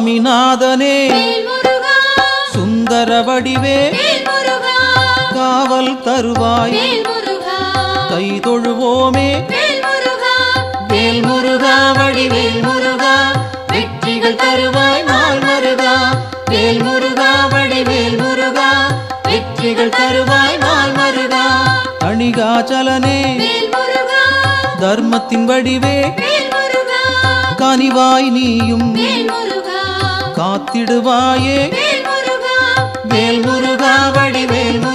சுவாமிநாதனே. சுந்தர வடிவே. காவல் தருவாய். கை தொழுவோமே. வேல் முருகா வேல் முருகா வடிவேல் முருகா வெற்றிகள் தருவாய் நாள் மருகா. வேல் முருகா வடிவேல் முருகா வெற்றிகள் தருவாய் நாள் மருகா. அணிகாச்சலனே. தர்மத்தின் வடிவே. கனிவாய் நீயும். காத்திடுவாயே. வேல் முருகா வேல் முருகா வடிவேல்.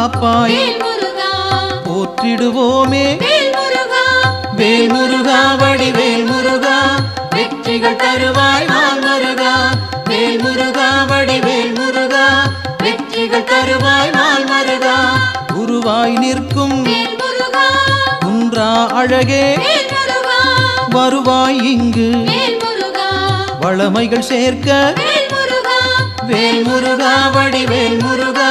காப்பாய். போற்றிடுவோமே. வேல் முருகா வேல் முருகா வடிவேல் முருகா வெற்றிகள் தருவாய் மருகா வேல் முருகா வடிவேல் முருகா வெற்றிகள் தருவாய் நாள் மருகா குருவாய் நிற்கும். குன்றா அழகே. வருவாய் இங்கு. வளமைகள் சேர்க்க. வேல் முருகா வடிவேல் முருகா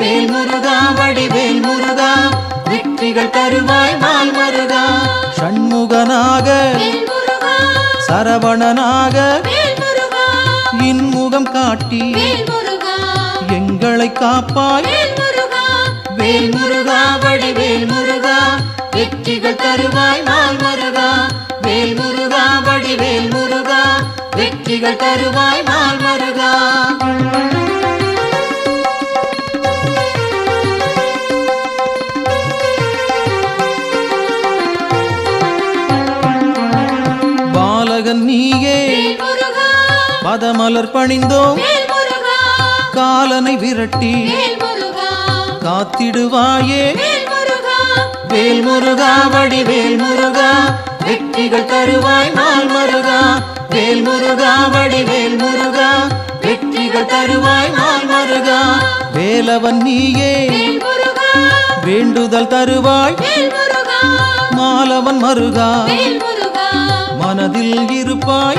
வேல் முருகா வடிவேல் முருகா வெற்றிகள் தருவாய் நாள் மருகா. முருகா சரவணனாக இன்முகம் காட்டி எங்களை காப்பாய். வேல் முருகா வேல் முருகா வடிவேல் முருகா வெற்றிகள் தருவாய் நாள் மருகா. வேல் முருகா வடிவேல் முருகா வெற்றிகள் தருவாய் நாள் பதமலர் பணிந்தோம். காலனை விரட்டி. காத்திடுவாயே. வேல் முருகா வேல் முருகா வடிவேல் முருகா வெற்றிகள் தருவாய் நாள் மருகா வேல் முருகா வடிவேல் முருகா வெற்றிகள் தருவாய் நாள் மருகா வேலவன் நீயே. வேண்டுதல் தருவாய். மாலவன் முருகா. மனதில் இருப்பாய்.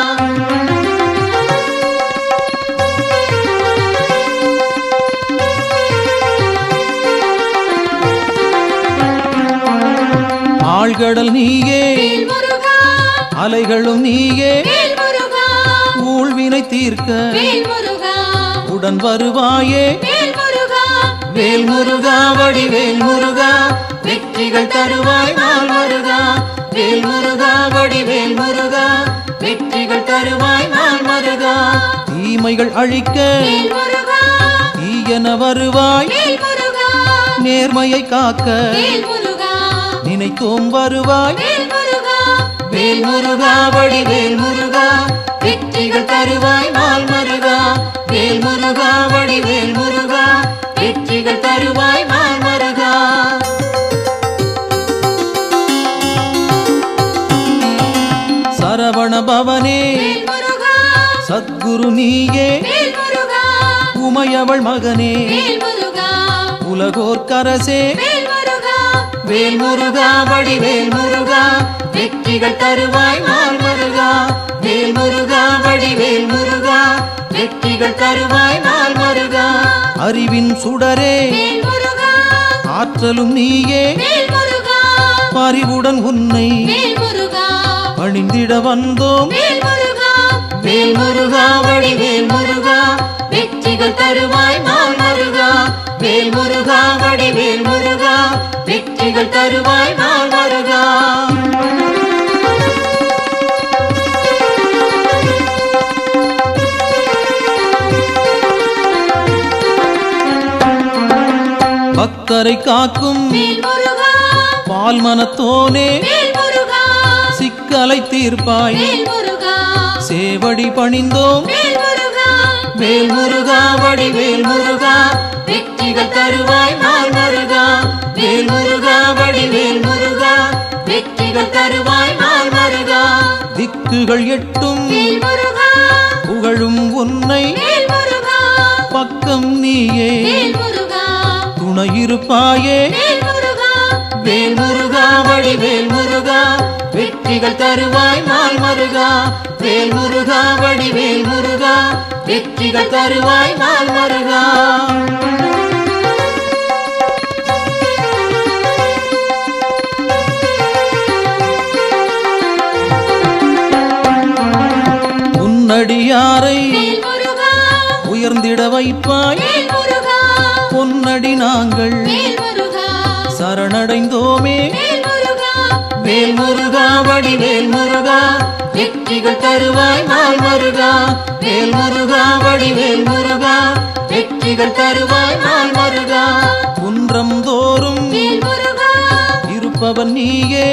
ஆழ்கடல் நீயே. அலைகளும் நீயே. ஊழ்வினை தீர்க்க உடன் வருவாயே. வேல் முருகா வேல் முருகா வடிவேல் முருகா வெற்றிகள் தருவாய் நாள் மருகா வேல் முருகா வடிவேல் முருகா வெற்றிகள் தருவாய் நாள் மருகா தீமைகள் அழிக்க தீயன வருவாய். நேர்மையை காக்க நினைத்தோம் வருவாய். வேல் முருகா வேல் முருகா வடிவேல் முருகா. வெற்றிகள் தருவாய் நாள் மருகா வேல் முருகா வடிவேல் முருகா. வெற்றி தருவாய் மால் மருகா சரவண பவனே சத்குரு நீயே. உமையவள் மகனே. வேல் வேல் முருகா வடிவேல் முருகா வெற்றிகள் தருவாய் மால் மருகா. வேல் முருகா வடிவேல் முருகா வெற்றிகள் தருவாய் மால் மருகா. அறிவின் சுடரே ஆற்றலும் நீயே. பறிவுடன் உன்னை பணிந்திட வந்தோம். வேல் முருகா வடிவேல் முருகா வெற்றிகள் தருவாய் மால் மருகா. வேல் முருகா வடிவேல் முருகா வெற்றிகள் தருவாய் மால் மருகா. பக்தரை காக்கும் பால் மனத்தோனே சிக்கலை தீர்ப்பாய். சேவடி பணிந்தோம். வேல் முருகா வடிவேல் முருகா வெற்றிகள் தருவாய் மால் மருகா வேல் முருகா வடிவேல் முருகா. வெற்றிகள் தருவாய் மால் மருகா திக்குகள் எட்டும் புகழும் உன்னை பக்கம் நீயே. துணையிருப்பாயே வேல் முருகா வேல் முருகா வடிவேல் முருகா வெற்றிகள் தருவாய் மால் மருகா. வேல் முருகா வடிவேல் முருகா வெற்றிகள் தருவாய் மால் மருகா. முருகா உயர்ந்திட வைப்பாய். பொன்னடி நாங்கள் சரணடைந்தோமே வேல் முருகா வேல் முருகா வடிவேல் முருகா வெற்றிகள் தருவாய் மால் மருகா. வேல் முருகா வடிவேல் முருகா வெற்றிகள் தருவாய் மால் மருகா. குன்றம் தோறும் இருப்பவன் நீயே.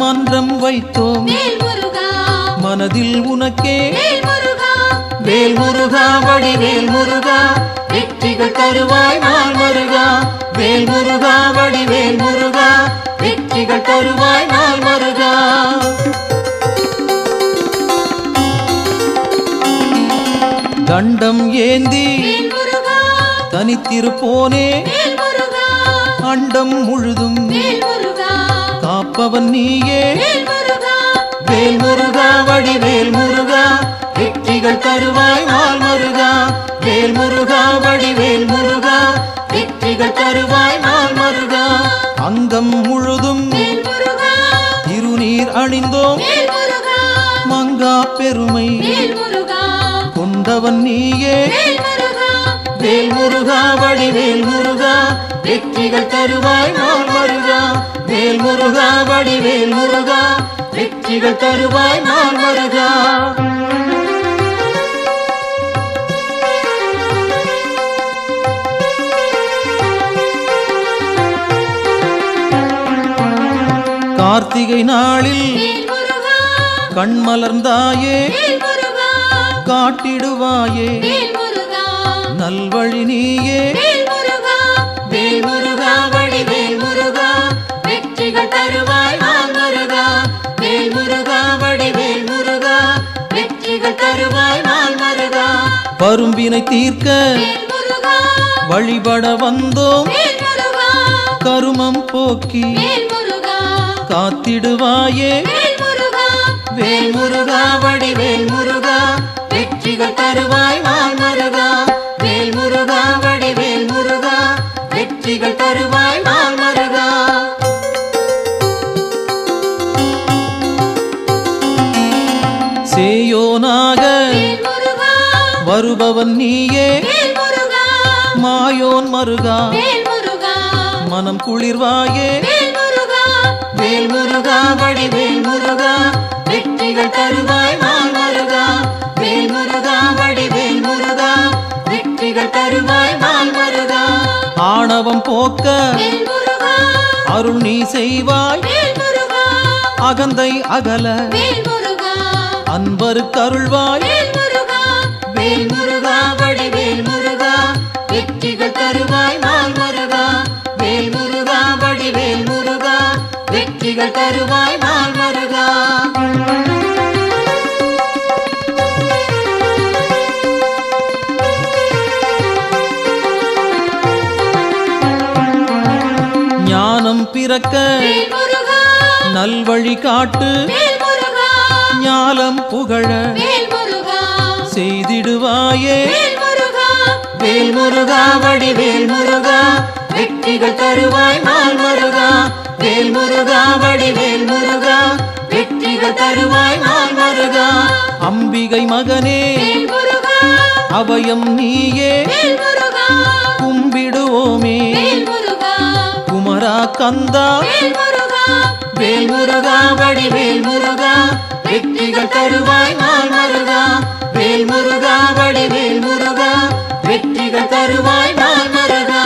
மன்றம் வைத்தோம் மனதில் உனக்கே. வேல் முருகா வேல் முருகா வடிவேல் முருகா வெற்றிகள் தருவாய் மால் மருகா. வேல் முருகா வடிவேல் முருகா. வெற்றிகள் தருவாய் மால் மருகா. தண்டம் ஏந்தி தனித்திருப்போனே. அண்டம் முழுதும் காப்பவன் நீயே. வேல் முருகா வடிவேல் முருகா. வெற்றிகள் தருவாய் மால் மருகா. வேல் முருகா வடிவேல் முருகா. வெற்றிகள் தருவாய் மால் மருகா. அங்கம் முழுதும் வேல் திருநீர் அணிந்தோம். வேல் மங்கா பெருமை. வேல் கொண்டவன் நீயே. வேல் வேல் முருகா வடிவேல் முருகா. வெற்றிகள் தருவாய் மால் மருகா. வேல் முருகா வடிவேல் முருகா. வெற்றிகள் தருவாய் மால் மருகா. கார்த்திகை நாளில் வேல் முருகா கண் மலர்ந்தாயே வேல் முருகா காட்டிடுவாயே நல்வழி நீயே. வேல் முருகா வேல் முருகா வடிவேல் முருகா வெற்றிகள் தருவாய் முருகா வேல் முருகா வடிவேல் முருகா வெற்றிகள் தருவாய் முருகா பரும்பினை தீர்க்க வழிபட வந்தோம். கருமம் போக்கி காத்திடுவாயே. வேல் முருகா வேல் முருகா வடிவேல் முருகா வெற்றிகள் தருவாய் மால் முருகா வேல் முருகா வடிவேல் முருகா வெற்றிகள் தருவாய் மால் முருகா சேயோனாக வருபவன் நீயே. மாயோன் மருகா. மனம் குளிர்வாயே. முருகா வடிவேல் முருகா வெற்றிகள் தருவாய் மால் முருகா. வேல் முருகா வடிவேல் முருகா வெற்றிகள் தருவாய் மால் முருகா. ஆணவம் போக்க அருள் நீ செய்வாய். அகந்தை அகல வேல் முருகா வேல் முருகா வடிவேல் முருகா வெற்றிகள் தருவாய் வெற்றிகள் தருவாய் நாள் மருகா ஞானம் பிறக்க நல்வழி காட்டு ஞாலம் புகழ செய்திடுவாயே. வேல் முருகா. வடிவேல் முருகா. வெற்றிகள் தருவாய் நாள் மருகா வேல் முருகா வடிவேல் முருகா வெற்றிகள் தருவாய் நாள் மருகா. அம்பிகை மகனே அபயம் நீயே கும்பிடுவோமே. குமரா கந்தா வேல் முருகா. வேல் முருகா வடிவேல் முருகா வெற்றிகள் தருவாய் நாள் மருகா. வேல் முருகா வடிவேல் முருகா வெற்றிகள் தருவாய் நாள் மருகா.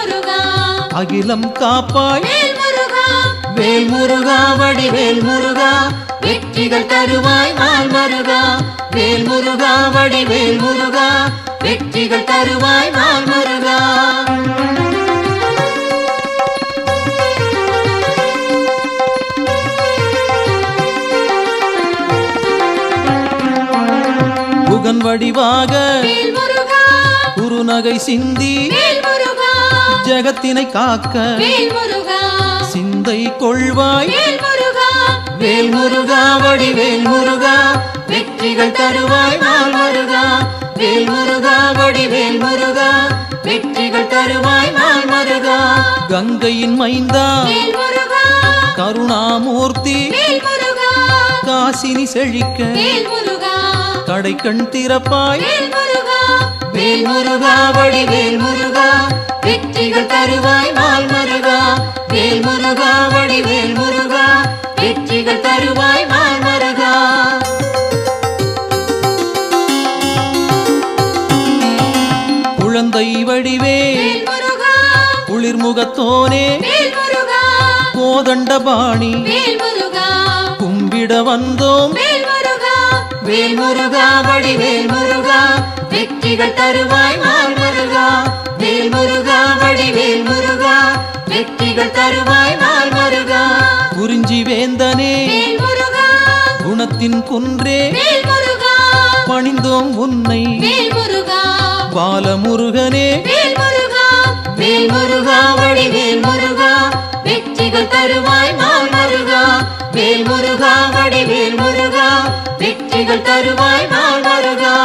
அகிலம் காப்பாய். வேல் முருகா. வேல் முருகா வடிவேல் முருகா. வெற்றிகள் தருவாய் நாள் மருகா. வேல் முருகா வடிவேல் முருகா. வெற்றிகள் தருவாய் நாள் மருகா. புகன் வடிவாக குறுநகை சிந்தி ஜெகத்தினை காக்க சிந்தை கொள்வாய். வேல் முருகா வேல் முருகா வடிவேல் முருகா வெற்றிகள் தருவாய் நாள் மருகா வேல் முருகா வடிவேல் முருகா வெற்றிகள் தருவாய் நாள் மருகா கங்கையின் மைந்தா. கருணாமூர்த்தி. காசினி செழிக்க. முருகா கடைக்கண் திறப்பாய். வேல் முருகா வடிவேல் முருகா வெற்றிகள் தருவாய் நாள் மருகா வேல் முருகா. வடிவேல் முருகா வெற்றிகள் தருவாய் நாள் மருகா குழந்தை வடிவே குளிர்முகத்தோனே வேல் முருகா கும்பிட வந்தோம். வேல் முருகா வேல் முருகா. வடிவேல் முருகா வெற்றிகள் தருவாய் நாள் மருகா வேல் முருகா வடிவேல் முருகா வெற்றிகள் தருவாய் நாள் மருகா. குறிஞ்சி வேந்தனே முருகா. குணத்தின் குன்றே முருகா. பணிந்தோம் உன்னை. முருகா. பாலமுருகனே முருகா. வேல் முருகா வடிவேல் முருகா வெற்றிகள் தருவாய் நாள் மருகா. வேல் முருகா வடிவேல் முருகா வெற்றிகள் தருவாய் நாள் மருகா.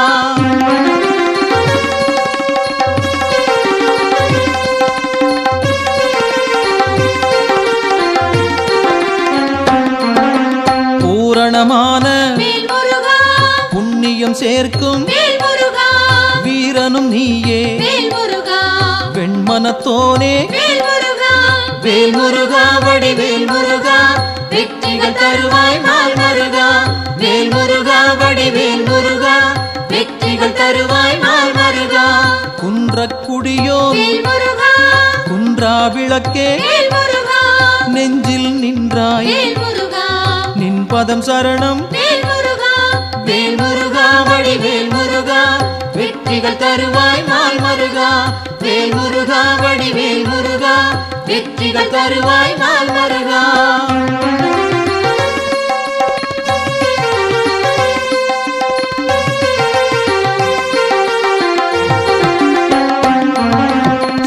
வெண்மனத்தோனே வேல் முருகா வேல் முருகா வடிவேல் முருகா வெற்றிகள் தருவாய் நாள் மருகா வேல் முருகா வடிவேல் முருகா வெற்றிகள் தருவாய் நாள் மருகா குன்றக்குடியோ குன்றா விளக்கே நெஞ்சில் நின்றாய் நின் பதம் சரணம். வேல் முருகா வேல் முருகா வடிவேல் வெற்றிகள் தருவாய் நாள் மருகா. வேல் முருகா வடிவேல் முருகா. வெற்றிகள் தருவாய் நாள் மருகா.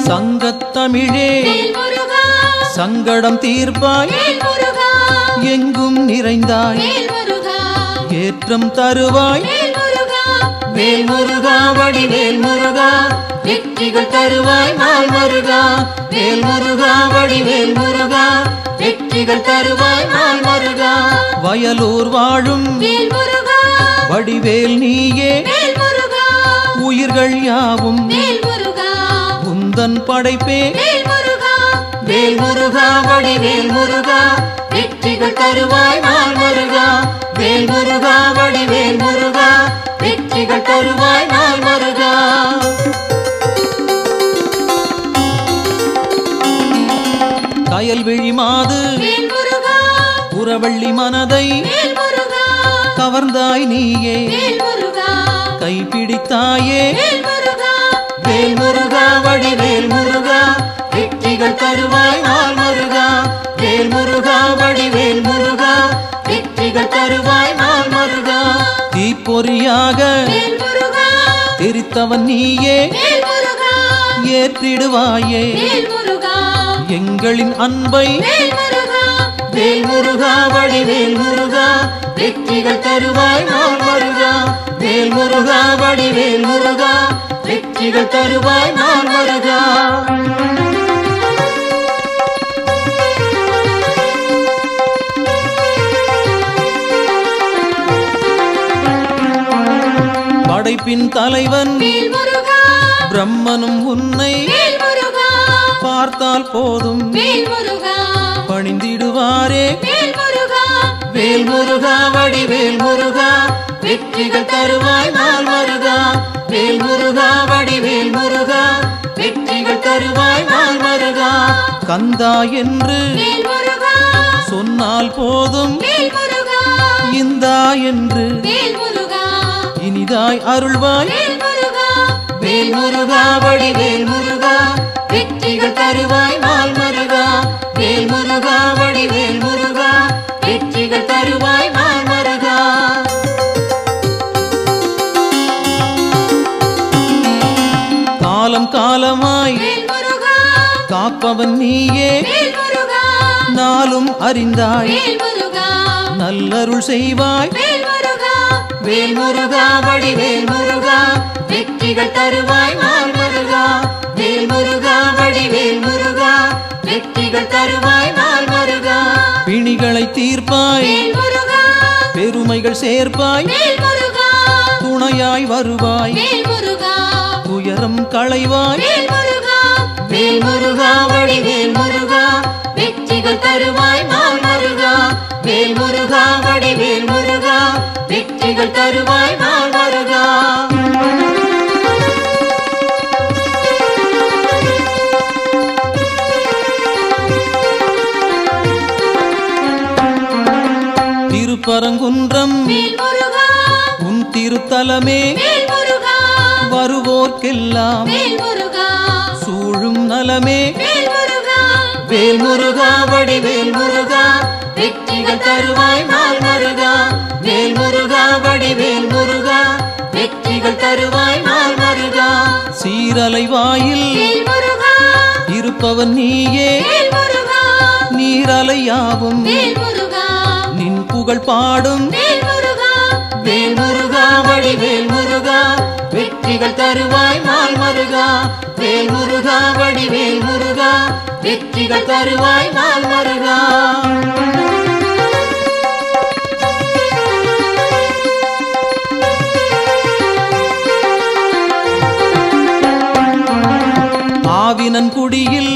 சங்கத்தமிழே சங்கடம் தீர்ப்பாய். எங்கும் நிறைந்தாய். ஏற்றம் தருவாய். வேல் முருகா வடிவேல் முருகா வெற்றிகள் தருவாய் நாள் மருகா. வேல் முருகா வடிவேல் முருகா வெற்றிகள் தருவாய் நாள் மருகா. வயலூர் வாழும் வடிவேல் நீயே. உயிர்கள் யாவும் உந்தன் படைப்பே. வேல் முருகா வேல் முருகா வடிவேல் முருகா வெற்றிகள் தருவாய் நாள் மருகா. வேல் முருகா வடிவேல் முருகா வெற்றிகள் தருவாய் நாள் மருகா. கயல்விழி மாது புறவள்ளி மனதை கவர்ந்தாய் நீயே. கைப்பிடித்தாயே வேல் முருகா. வேல் முருகா வடிவேல் முருகா. வெற்றிகள் தருவாய் நாள் மருகா. வேல் முருகா வடிவேல் முருகா. வெற்றிகள் தருவாய் முருகா தெரித்தவன் நீயே. ஏற்றிடுவாயே. எங்களின் அன்பை வேல் முருகா வேல் முருகா வடிவேல் முருகா வெற்றிகள் தருவாய் நாள் மருகா. வேல் முருகா வடிவேல் முருகா வெற்றிகள் தருவாய் நாள் மருகா. படைப்பின் தலைவன் பிரம்மனும் உன்னை பார்த்தால் போதும். பணிந்திடுவாரே. வேல் முருகா வேல் முருகா வடிவேல் முருகா வெற்றிகள் தருவாய் நாள் மருகா வேல் முருகா வடிவேல் முருகா வெற்றிகள் தருவாய் நாள் மருகா கந்தா என்று சொன்னால் போதும். இந்தா என்று இனிதாய் அருள்வாய். வேல் முருகா வேல் முருகா வெற்றிகள் தருவாய் நாள் மருகா வேல் முருகா வடிவேல் முருகா வெற்றிகள் தருவாய் நாள் மருகா காலம் காலமாய் வேல் காப்பவன் நீயே. வேல் நாளும் அறிந்தாய். வேல் நல்லருள் செய்வாய். வேல் வேல் முருகா வடிவேல் முருகா வெற்றிகள் தருவாய் நாள் மருகா. வேல் முருகா வடிவேல் முருகா வெற்றிகள் தருவாய் நாள் மருகா. பிணிகளை தீர்ப்பாய் பெருமைகள் சேர்ப்பாய் துணையாய் வருவாய் துயரம் களைவாய். வேல் முருகா வேல் முருகா வடிவேல் முருகா வெற்றிகள் தருவாய் நாள் மருகா. வேல் முருகா வடிவேல் முருகா வெற்றிகள் தருவாய் நாள் மருகா திருப்பரங்குன்றம் உன் திருத்தலமே வருவோர்க்கெல்லாம் சூழும் நலமே வேல் முருகா வடிவேல் முருகா வெற்றிகள் தருவாய் நாள் மருகா வேல் முருகா வடிவேல் முருகா வெற்றிகள் தருவாய் நாள் மருகா. சீரலை வாயில் இருப்பவன் நீயே. நீரலையாவும் நின் புகழ் பாடும். வேல் முருகா வடிவேல் முருகா வெற்றிகள் தருவாய் நாள் மருகா. வேல் முருகா வடிவேல் முருகா வெற்றிகள் தருவாய் நாள் மருகா. ஆவினன் குடியில்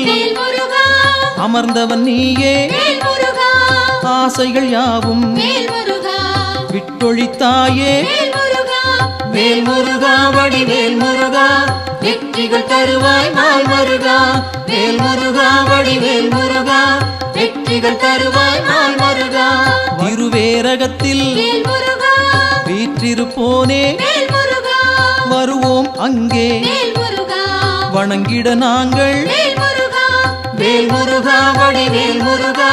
அமர்ந்தவன் நீயே. ஆசைகள் யாவும் விட்டொழித்தாயே. வேல் முருகா வேல் முருகா வடிவேல் முருகா. வெற்றிகள் தருவாய் நாள் மருகா வேல் முருகா வடிவேல் முருகா. வெற்றிகள் தருவாய் நாள் மருகா திருவேரகத்தில் வீற்றிருப்போனே. வருவோம் அங்கே. வணங்கிட நாங்கள். வேல் முருகா வேல் முருகா வடிவேல் முருகா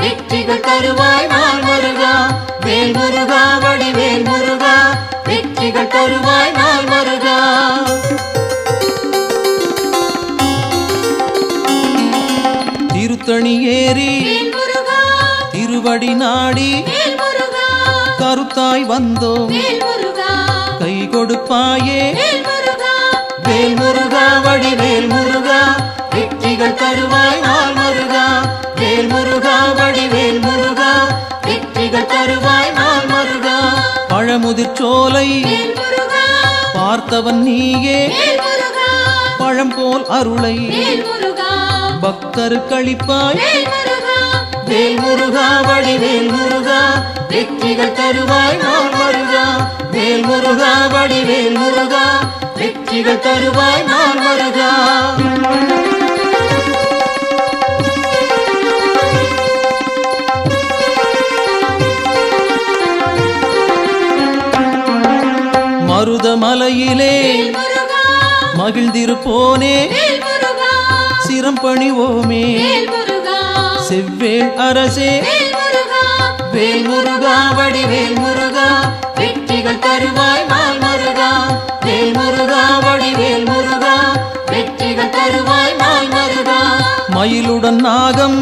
வெற்றிகள் தருவாய் நாள் மருகா வேல் முருகா வடிவேல் முருகா வெற்றிகள் தருவாய் நாள் மருகா திருத்தணி ஏறி திருவடி நாடி கருத்தாய் வந்தோம். கை கொடுப்பாயே. வேல் முருகா வேல் முருகா வடிவேல் முருகா வெற்றிகள் தருவாய் நாள் மருகா. வேல் முருகா வடிவேல் முருகா வெற்றிகள் தருவாய் நாள் மருகா. பழமுதிர்ச்சோலை வேல் முருகா பார்த்தவன் நீயே. முருகா பழம் போல் அருளை. வேல் முருகா பக்தருக்களிப்பாய் வேல் முருகா. வேல் முருகா வடிவேல் முருகா வெற்றிகள் தருவாய் நாள் வருகா வேல் முருகா வடிவேல் முருகா வெற்றிகள் தருவாய் நாள் வருகா மருதமலையிலே முருகா. மகிழ்ந்திருப்போனே. முருகா. சிரம் பணிவோமே. முருகா. செவ்வேள் அரசே. வேல் முருகா. வேல் முருகா வடிவேல் முருகா. வெற்றிகள் தருவாய் முருகா வேல் முருகா வடிவேல் முருகா வெற்றிகள் தருவாய் நாள் முருகா. மயிலுடன் நாகம்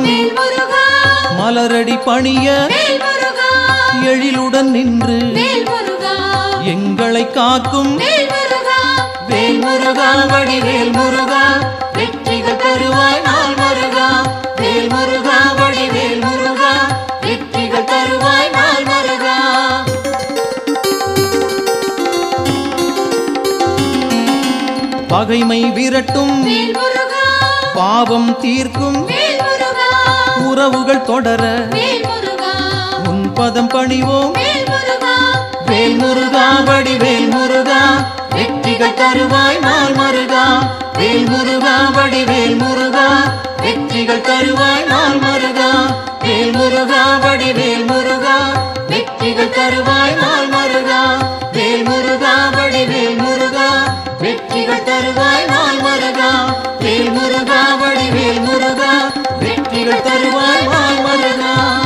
மலரடி பணிய எழிலுடன் நின்று எங்களை காக்கும். வேல் முருகா. வேல் முருகா வடிவேல் முருகா வெற்றிகள் தருவாய் நாள் முருகா. வேல் முருகா பகைமை விரட்டும். பாவம் தீர்க்கும். உறவுகள் தொடர. உன் பதம் பணிவோம். வேல் முருகா வேல் முருகா வடிவேல் முருகா வெற்றிகள் தருவாய் நாள் முருகா. வேல் முருகா வடிவேல் முருகா வெற்றிகள் தருவாய் நாள் முருகா. வேல் முருகா வடிவேல் முருகா வெற்றிகள் தருவாய் நாள் முருகா. வேல் முருகா வடிவேல் வெற்றிகள் தருவாய் நாள் மருகா. வேல் முருகா வடிவேல் முருகா. வெற்றிகள் தருவாய் நாள் மருகா.